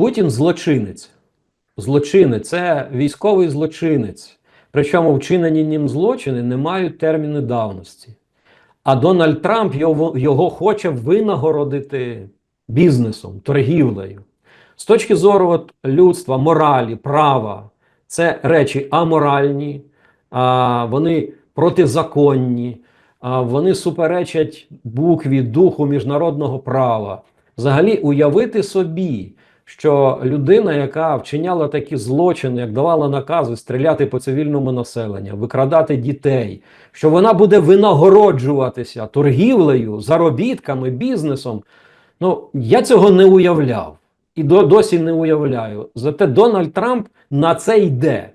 Путін злочинець. Злочинець це військовий злочинець. Причому вчинені ним злочини не мають терміну давності. А Дональд Трамп його, його хоче винагородити бізнесом, торгівлею. З точки зору от, людства, моралі, права, це речі аморальні, а, вони протизаконні, а, вони суперечать букві, духу міжнародного права. Взагалі, уявити собі, що людина, яка вчиняла такі злочини, як давала накази стріляти по цивільному населенню, викрадати дітей, що вона буде винагороджуватися торгівлею, заробітками, бізнесом. Ну, я цього не уявляв і до, досі не уявляю. Зате Дональд Трамп на це йде.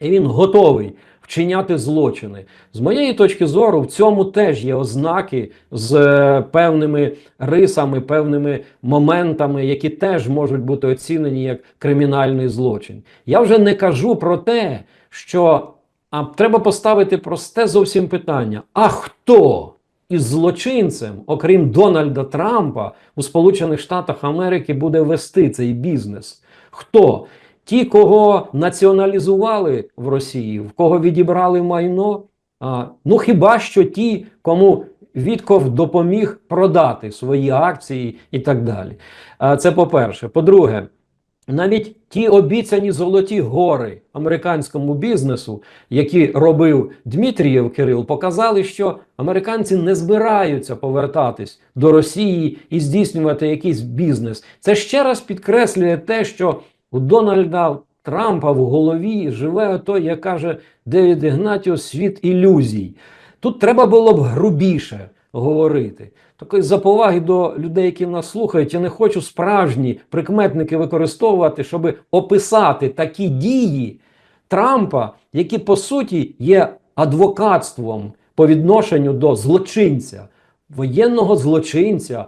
І він готовий вчиняти злочини. З моєї точки зору, в цьому теж є ознаки з е, певними рисами, певними моментами, які теж можуть бути оцінені як кримінальний злочин. Я вже не кажу про те, що а, треба поставити просте зовсім питання: а хто? Із злочинцем, окрім Дональда Трампа, у Сполучених Штатах Америки буде вести цей бізнес. Хто? Ті, кого націоналізували в Росії, в кого відібрали майно, а, ну хіба що ті, кому Вітков допоміг продати свої акції і так далі. А, це по-перше. По-друге, навіть ті обіцяні золоті гори американському бізнесу, які робив Дмитрієв Кирил, показали, що американці не збираються повертатись до Росії і здійснювати якийсь бізнес. Це ще раз підкреслює те, що у Дональда Трампа в голові живе той, як каже Девід Ігнатіо, світ ілюзій. Тут треба було б грубіше говорити. Такої заповаги до людей, які нас слухають, я не хочу справжні прикметники використовувати, щоб описати такі дії Трампа, які по суті є адвокатством по відношенню до злочинця, воєнного злочинця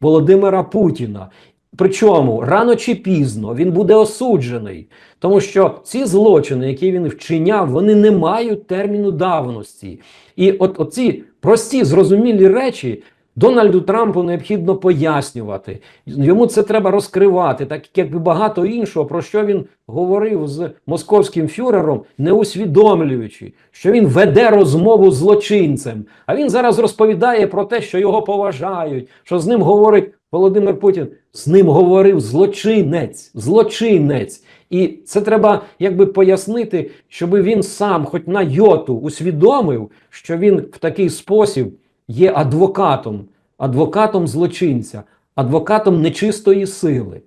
Володимира Путіна. Причому рано чи пізно він буде осуджений, тому що ці злочини, які він вчиняв, вони не мають терміну давності. І от оці прості зрозумілі речі Дональду Трампу необхідно пояснювати. Йому це треба розкривати, так як багато іншого, про що він говорив з московським фюрером, не усвідомлюючи, що він веде розмову з злочинцем. А він зараз розповідає про те, що його поважають, що з ним говорить Володимир Путін. З ним говорив злочинець, злочинець. І це треба якби пояснити, щоб він сам, хоч на йоту, усвідомив, що він в такий спосіб є адвокатом, адвокатом злочинця, адвокатом нечистої сили.